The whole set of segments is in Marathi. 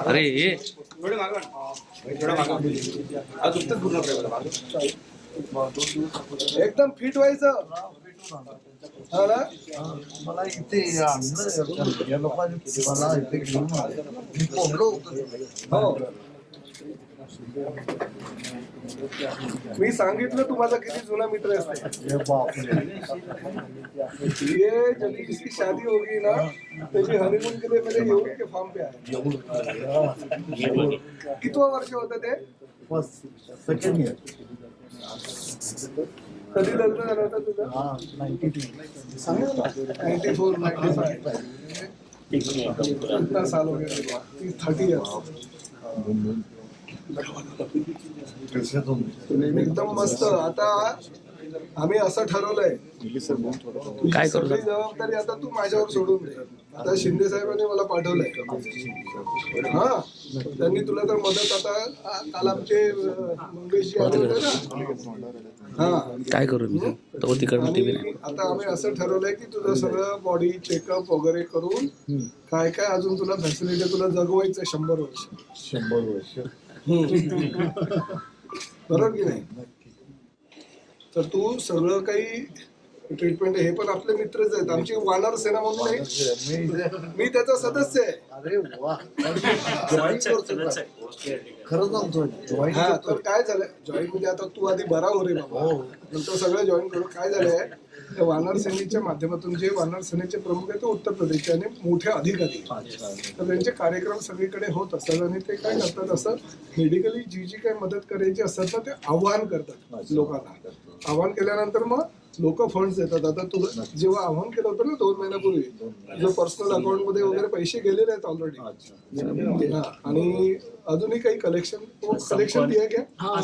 अरे हे थोडे मागे. थोडं पूर्ण. एकदम फिट व्हायचं हा ना मला इथे आणलं या लोकांनी मला इथे घेऊन हो मी सांगितलं तू माझा किती जुना मित्र ये जब किसी शादी होगी ना त्याची हनीमून के लिए येऊन के फार्म पे आहे कितवं वर्ष होतं ते? बस सेकंड इयर कधी लग्न झालं होतं तुझं? हा नाईन्टी फोर नाईन्टी फाय कितना साल हो गया? थर्टी इयर्स एकदम मस्त. आता आम्ही असं ठरवलंय काय करू सगळी जबाबदारी आता तू माझ्यावर सोडून दे. आता शिंदे साहेबांनी मला पाठवलंय. हा. त्यांनी तुला तर मदत आता काल आमचे मंगेशजी हा. काय करू आता आम्ही असं ठरवलंय की तुझं सगळं बॉडी चेकअप वगैरे करून काय काय अजून तुला फॅसिलिटी तुला जगवायचं शंभर वर्ष. शंभर वर्ष. बरोबर की नाही? तर तू सगळं काही ट्रीटमेंट हे पण आपले मित्रच आहेत. आमची वानर सेना म्हणून आहे मी मी त्याचा सदस्य आहे. अरे वा. जॉईन करतो का? खरं सांगतो जॉईन हा करतो तर काय झालं? जॉईन म्हणजे आता तू आधी बरा हो रे बाबा. हो. नंतर सगळं जॉईन करू काय झालंय? त्या वानर सेनेच्या माध्यमातून जे वानर सेनेचे प्रमुख आहेत ते उत्तर प्रदेशचे आणि मोठे अधिकारी तर त्यांचे कार्यक्रम सगळीकडे होत असतात आणि ते काय करतात? असं मेडिकली जी जी काही मदत करायची असतात ना ते आव्हान करतात लोकांना. आव्हान केल्यानंतर मग लोक फंड्स देतात. आता तू जेव्हा आव्हान केलं होतं ना दोन महिन्यापूर्वी तुझं पर्सनल अकाउंटमध्ये वगैरे पैसे गेलेले आहेत ऑलरेडी आणि अजूनही काही कलेक्शन कलेक्शन दिया क्या? हा,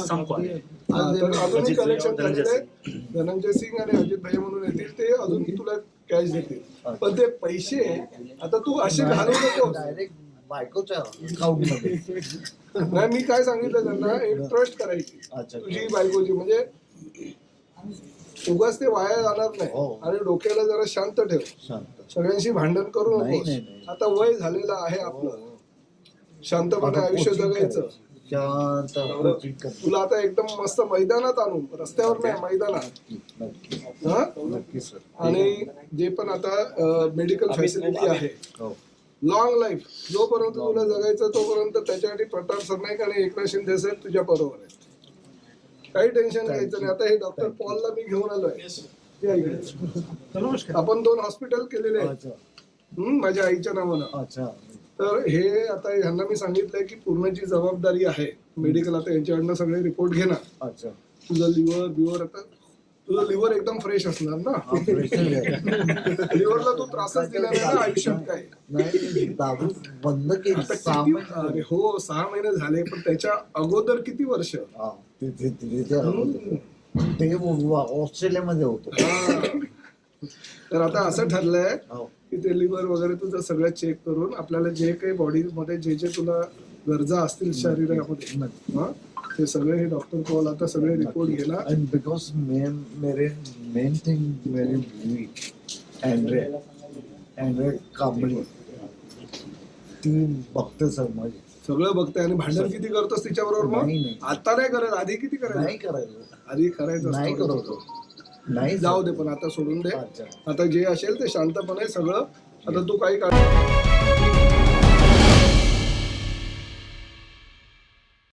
तर अजूनही कलेक्शन झालेलं धनंजय सिंग. आणि अजित भाई म्हणून येतील ते अजूनही तुला कॅश देतील. पण ते पैसे आता तू असे घालू नको. डायरेक्ट बायकोच्या अकाउंटमध्ये. नाही मी काय सांगितलं त्यांना एक ट्रस्ट करायची. अच्छा. तुझी बायकोची म्हणजे उगाच ते वाया जाणार नाही. हो. आणि डोक्याला जरा शांत ठेव. शांत. सगळ्यांशी भांडण करू नाही, नकोस. नाही, नाही. आता वय झालेलं आहे आपलं. शांतपणे आयुष्य जगायचं. शांत. तुला आता एकदम मस्त मैदानात आणून रस्त्यावर नाही मैदानात. नक्की. हा? नक्की सर. आणि जे पण आता मेडिकल फॅसिलिटी आहे. हो. लॉंग लाईफ जोपर्यंत तुला जगायचं तोपर्यंत त्याच्यासाठी प्रताप सरनाईक आणि एकनाथ शिंदे साहेब तुझ्या बरोबर आहेत. काही टेन्शन घ्यायचं नाही. आता हे डॉक्टर पॉलला मी घेऊन आलोय. आपण दोन हॉस्पिटल केलेले आहेत. माझ्या आईच्या नावानं. अच्छा. तर हे आता ह्यांना मी सांगितलंय की पूर्ण जी जबाबदारी आहे मेडिकल आता यांच्याकडनं सगळे रिपोर्ट घेणार. अच्छा. तुझं लिव्हर बिव्हर आता तुझं लिव्हर एकदम फ्रेश असणार ना. लिव्हरला तू त्रासच दिला नाही ना आयुष्यात काय दारू बंद केली. हो सहा महिने झाले पण त्याच्या अगोदर किती वर्ष? ते- ते- ते- ते- ते- ते ऑस्ट्रेलियामध्ये होतो. तर आता असं ठरलंय हो. की ते लिव्हर वगैरे तुझं सगळं चेक करून आपल्याला जे काही बॉडी मध्ये जे जे तुला गरजा असतील शरीरामध्ये हा, सगळे हे डॉक्टर कॉल आता सगळे रिपोर्ट घेणार And because main, मेरे मेन थिंग मेरी वीक अँड्रे अँड्रे कांबळी ती बघते सर माझी सगळं बघते आणि भांडण किती करतोस तिच्या बरोबर नाही, मग नाही. आता नाही करत आधी किती नाही करायचं. करायचं आधी करायचं नाही असतं. करत होतो. नाही जाऊ दे पण आता सोडून दे. अच्छा. आता जे असेल ते शांतपणे सगळं. आता तू काही काळ